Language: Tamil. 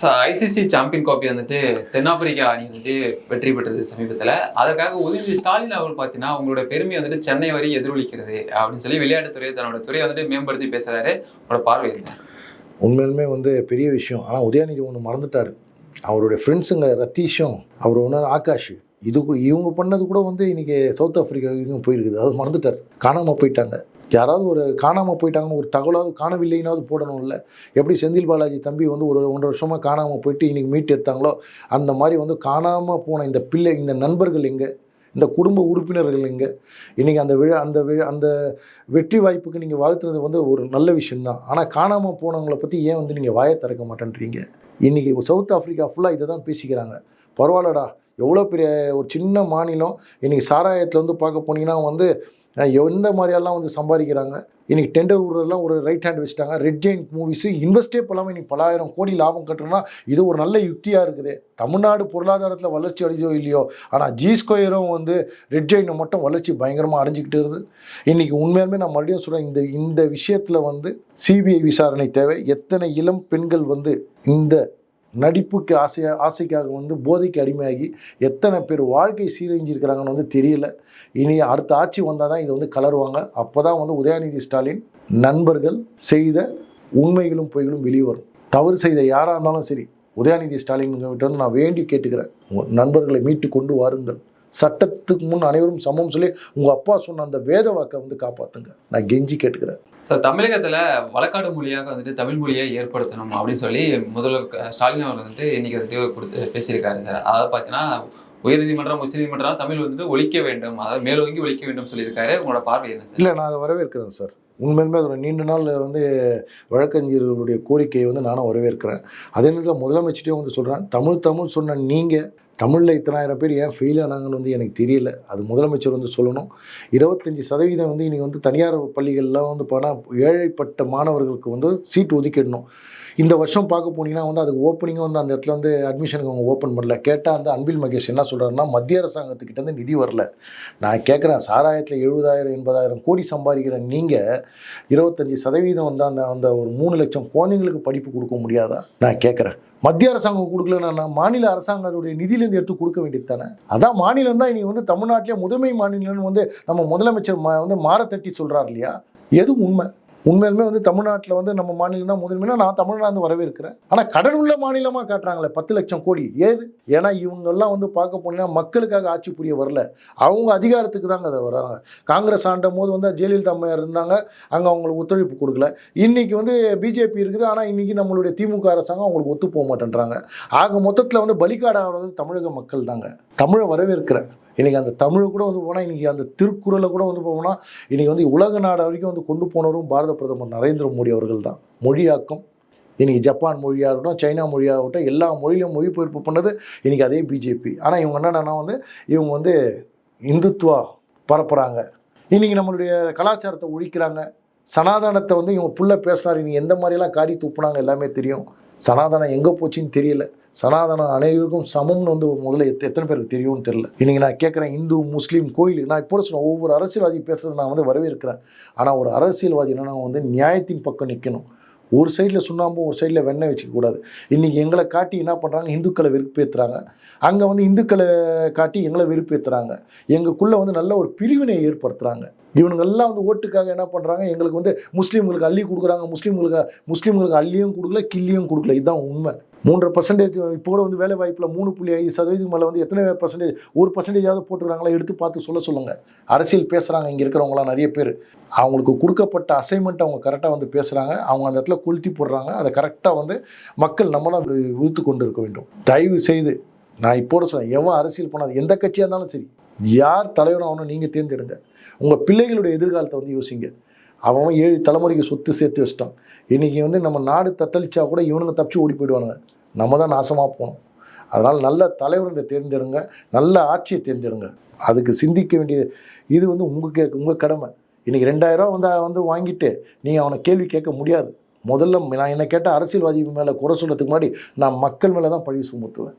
சார் ஐசிசி சாம்பியன் கோப்பை வந்துட்டு தென்னாப்பிரிக்கா அணி வந்துட்டு வெற்றி பெற்றது சமீபத்தில். அதற்காக உதயநிதி ஸ்டாலின் அவர்கள் பார்த்தீங்கன்னா அவங்களோட பெருமை வந்துட்டு சென்னை வரை எதிரொலிக்கிறது அப்படின்னு சொல்லி விளையாட்டுத்துறை தன்னோட துறையை வந்துட்டு மேம்படுத்தி பேசுகிறாரு அவரோட பார்வை என்ன? உண்மையிலுமே வந்து பெரிய விஷயம். ஆனால் உதயநிதி ஒன்று மறந்துட்டார். அவருடைய ஃப்ரெண்ட்ஸுங்க ரத்தீஷும் அவர் ஒன்று ஆகாஷ் இது இவங்க பண்ணது கூட வந்து இன்னைக்கு சவுத் ஆஃப்ரிக்காவுக்கும் போயிருக்குது. அது மறந்துட்டார். காணாமல் போயிட்டாங்க. யாராவது ஒரு காணாமல் போயிட்டாங்கன்னு ஒரு தகவலாவது காணவில்லைனாவது போடணும்ல. எப்படி செந்தில் பாலாஜி தம்பி வந்து ஒரு ஒன்றரை வருஷமாக காணாமல் போயிட்டு இன்றைக்கி மீட்டு எடுத்தாங்களோ அந்த மாதிரி வந்து காணாமல் போன இந்த பிள்ளை இந்த நண்பர்கள் எங்கே? இந்த குடும்ப உறுப்பினர்கள் எங்கே? இன்றைக்கி அந்த விழா அந்த விழா அந்த வெற்றி வாய்ப்புக்கு நீங்கள் வாழ்த்துறது வந்து ஒரு நல்ல விஷயந்தான் ஆனால் காணாமல் போனவங்களை பற்றி ஏன் வந்து நீங்கள் வாயை திறக்க மாட்டேன்றீங்க? இன்றைக்கி சவுத் ஆஃப்ரிக்கா ஃபுல்லாக இதை தான் பேசிக்கிறாங்க. பரவாயில்லடா எவ்வளோ பெரிய ஒரு சின்ன மாநிலம். இன்றைக்கி சாராயத்தில் வந்து பார்க்க போனீங்கன்னா வந்து எந்த மாதிரியெல்லாம் வந்து சம்பாதிக்கிறாங்க? இன்றைக்கி டெண்டர் விடுறதுலாம் ஒரு ரைட் ஹேண்ட் வச்சுட்டாங்க. ரெட் ஜெயின் மூவிஸு இன்வெஸ்டே பண்ணாமல் இன்றைக்கி பலாயிரம் கோடி லாபம் கட்டணும்னா இது ஒரு நல்ல யுக்தியாக இருக்குது. தமிழ்நாடு பொருளாதாரத்தில் வளர்ச்சி அடைஞ்சோ இல்லையோ ஆனால் ஜி ஸ்கொயரும் வந்து ரெட் ஜெயினை மட்டும் வளர்ச்சி பயங்கரமாக அடைஞ்சிக்கிட்டு இருக்குது. இன்றைக்கி உண்மையாலுமே நான் மறுபடியும் சொல்கிறேன் இந்த இந்த விஷயத்தில் வந்து சிபிஐ விசாரணை தேவை. எத்தனை இளம் பெண்கள் வந்து இந்த நடிப்புக்கு ஆசையாக ஆசைக்காக வந்து போதைக்கு அடிமையாகி எத்தனை பேர் வாழ்க்கை சீரழிஞ்சிருக்கிறாங்கன்னு வந்து தெரியல. இனி அடுத்த ஆட்சி வந்தால் தான் இதை வந்து கலருவாங்க. அப்போ தான் வந்து உதயநிதி ஸ்டாலின் நண்பர்கள் செய்த உண்மைகளும் பொய்களும் வெளியே வரும். தவறு செய்த யாராக இருந்தாலும் சரி உதயநிதி ஸ்டாலின் வந்து நான் வேண்டி கேட்டுக்கிறேன். நண்பர்களை மீட்டு கொண்டு வாருங்கள். சட்டத்துக்கு முன் அனைவரும் சமம் சொல்லி உங்கள் அப்பா சொன்ன அந்த வேத வாக்கை வந்து காப்பாற்றுங்க நான் கெஞ்சி கேட்டுக்கிறேன். சார் தமிழகத்துல வழக்காடு மொழியாக வந்துட்டு தமிழ் மொழியை ஏற்படுத்தணும் அப்படின்னு சொல்லி முதல்வர் ஸ்டாலின் அவர் வந்துட்டு இன்னைக்கு வந்துட்டு கொடுத்து பேசியிருக்காரு சார். அதாவது பார்த்தீங்கன்னா உயர்நீதிமன்றம் உச்சநீதிமன்றம் தமிழ் வந்துட்டு ஒழிக்க வேண்டும். அதாவது மேலோங்கி ஒழிக்க வேண்டும் சொல்லியிருக்காரு. உங்களோட பார்வை என்ன சார்? இல்லை நான் அதை வரவேற்கிறேன் சார். உண்மையிலுமே அது ஒரு நீண்ட நாள் வந்து வழக்கறிஞர்களுடைய கோரிக்கையை வந்து நானும் வரவேற்கிறேன். அதே நேரத்தில் முதலமைச்சர்கிட்டே வந்து சொல்கிறேன் தமிழ் தமிழ் சொன்ன நீங்கள் தமிழில் இத்தனாயிரம் பேர் ஏன் ஃபெயில் ஆனாங்கன்னு வந்து எனக்கு தெரியல. அது முதலமைச்சர் வந்து சொல்லணும். இருபத்தஞ்சி சதவீதம் வந்து இன்றைக்கி வந்து தனியார் பள்ளிகள்லாம் வந்து போனால் ஏழைப்பட்ட மாணவர்களுக்கு வந்து சீட் ஒதுக்கிடணும். இந்த வருஷம் பார்க்க போனீங்கன்னா வந்து அதுக்கு ஓப்பனிங்கும் வந்து அந்த இடத்துல வந்து அட்மிஷனுக்கு அவங்க ஓப்பன் பண்ணல. கேட்டால் அந்த அன்பில் மகேஷ் என்ன சொல்கிறாருன்னா மத்திய அரசாங்கத்துக்கிட்டேருந்து நிதி வரல. நான் கேட்குறேன் சாராயத்தில் எழுபதாயிரம் எண்பதாயிரம் கோடி சம்பாதிக்கிற நீங்கள் இருபத்தஞ்சி சதவீதம் வந்து அந்த அந்த ஒரு மூணு லட்சம் குழந்தைங்களுக்கு படிப்பு கொடுக்க முடியாதா? நான் கேட்குறேன். மத்திய அரசாங்கம் கொடுக்கலன்னா மாநில அரசாங்கத்துடைய நிதியிலேருந்து எடுத்து கொடுக்க வேண்டியது தானே? அதான் மாநிலம் தான் இன்னைக்கு வந்து தமிழ்நாட்டிலே முதன்மை மாநிலம்னு வந்து நம்ம முதலமைச்சர் வந்து வந்து தட்டி சொல்கிறார் இல்லையா? எது உண்மை? உண்மையிலுமே வந்து தமிழ்நாட்டில் வந்து நம்ம மாநிலம் தான் முதன்மைனா நான் தமிழ்நாடு வரவேற்கிறேன். ஆனால் கடன் உள்ள மாநிலமாக காட்டுறாங்களே பத்து லட்சம் கோடி. ஏது? ஏன்னா இவங்கெல்லாம் வந்து பார்க்க போனீங்கன்னா மக்களுக்காக ஆட்சி புரிய வரல. அவங்க அதிகாரத்துக்கு தாங்க அதை வராங்க. காங்கிரஸ் ஆண்ட போது வந்து ஜெயலலிதா அம்மையார் இருந்தாங்க. அங்கே அவங்களுக்கு ஒத்துழைப்பு கொடுக்கல. இன்னைக்கு வந்து பிஜேபி இருக்குது. ஆனால் இன்றைக்கி நம்மளுடைய திமுக அரசாங்கம் அவங்களுக்கு ஒத்து போக மாட்டேன்றாங்க. ஆக மொத்தத்தில் வந்து பலிகாடாகிறது தமிழக மக்கள் தாங்க. தமிழை வரவேற்கிறேன். இன்றைக்கி அந்த தமிழை கூட வந்து போனால் இன்றைக்கி அந்த திருக்குறளை கூட வந்து போனால் இன்றைக்கி வந்து உலக நாடு வரைக்கும் வந்து கொண்டு போனவரும் பாரத பிரதமர் நரேந்திர மோடி அவர்கள் தான். மொழியாக்கம். இன்றைக்கி ஜப்பான் மொழியாக இருக்கட்டும் சைனா மொழியாகட்டும் எல்லா மொழியிலும் மொழிபெயர்ப்பு பண்ணது இன்றைக்கி அதே பிஜேபி ஆனால் இவங்க என்னென்னா வந்து இவங்க வந்து இந்துத்துவா பரப்புகிறாங்க இன்றைக்கி நம்மளுடைய கலாச்சாரத்தை ஒழிக்கிறாங்க. சனாதனத்தை வந்து இவங்க புள்ள பேசினார். இன்றைக்கி எந்த மாதிரியெல்லாம் காரி துப்புனாங்க எல்லாமே தெரியும். சனாதனம் எங்கே போச்சுன்னு தெரியல. சனாதனம் அனைவருக்கும் சமம்னு வந்து முதல்ல எத்த- எத்தனை பேருக்கு தெரியும்னு தெரியல. இன்னைக்கு நான் கேட்குறேன் இந்து முஸ்லீம் கோயில் நான் இப்போ சொன்னேன் ஒவ்வொரு அரசியல்வாதி பேசுறது நான் வந்து வரவேற்கிறேன். ஆனால் ஒரு அரசியல்வாதி என்னன்னா வந்து நியாயத்தின் பக்கம் நிற்கணும் ஒரு சைடில் சுண்ணாம்பும் ஒரு சைடில் வெண்ணெய் வச்சுக்கக்கூடாது இன்றைக்கி எங்களை காட்டி என்ன பண்ணுறாங்க இந்துக்களை வெறுப்பேற்றுறாங்க அங்கே வந்து இந்துக்களை காட்டி எங்களை வெறுப்பேற்றுறாங்க எங்களுக்குள்ளே வந்து நல்ல ஒரு பிரிவினையை ஏற்படுத்துகிறாங்க இவனுங்கெல்லாம் வந்து ஓட்டுக்காக என்ன பண்ணுறாங்க எங்களுக்கு வந்து முஸ்லீம்களுக்கு அள்ளி கொடுக்குறாங்க. முஸ்லீம்களுக்கு முஸ்லீம்களுக்கு அள்ளியும் கொடுக்கல கிள்ளியும் கொடுக்கல. இதுதான் உண்மை. மூன்றரை பர்சன்டேஜ் இப்போ கூட வந்து வேலை வாய்ப்பில் மூணு புள்ளி ஐந்து சதவீதம் மேலே வந்து எத்தனை பர்சன்டேஜ் ஒரு பர்சன்டேஜாவது போட்டுருக்காங்களா? எடுத்து பார்த்து சொல்ல சொல்லுங்கள் அரசியல் பேசுகிறாங்க இங்கே இருக்கிறவங்களாம் நிறைய பேர். அவங்களுக்கு கொடுக்கப்பட்ட அசைன்மெண்ட் அவங்க கரெக்டாக வந்து பேசுகிறாங்க அவங்க அந்த இடத்துல கொளுத்தி போடுறாங்க. அதை கரெக்டாக வந்து மக்கள் நம்ம தான் விழுத்து கொண்டு இருக்க வேண்டும். தயவு செய்து நான் இப்போ சொல்கிறேன் எவன் அரசியல் பண்ணாது எந்த கட்சியாக இருந்தாலும் சரி யார் தலைவரும் அவனும் நீங்கள் தேர்ந்தெடுங்க. உங்கள் பிள்ளைகளுடைய எதிர்காலத்தை வந்து யோசிங்க. அவன் ஏழு தலைமுறைக்கு சொத்து சேர்த்து வச்சிட்டான். இன்றைக்கி வந்து நம்ம நாடு தத்தளிச்சா கூட இவனுங்க தப்பிச்சு ஓடி போயிடுவானுங்க. நம்ம தான் நாசமாக போகணும் அதனால் நல்ல தலைவர்களை தேர்ந்தெடுங்க. நல்ல ஆட்சியை தேர்ந்தெடுங்க. அதுக்கு சிந்திக்க வேண்டிய இது வந்து உங்கள் கே உங்கள் கடமை. இன்றைக்கி ரெண்டாயிரம் வந்து வந்து வாங்கிட்டு நீங்கள் அவனை கேள்வி கேட்க முடியாது. முதல்ல நான் என்ன கேட்ட அரசியல்வாதி மேலே குறை சொல்கிறதுக்கு முன்னாடி நான் மக்கள் மேலே தான் பழி சுமத்துவேன்.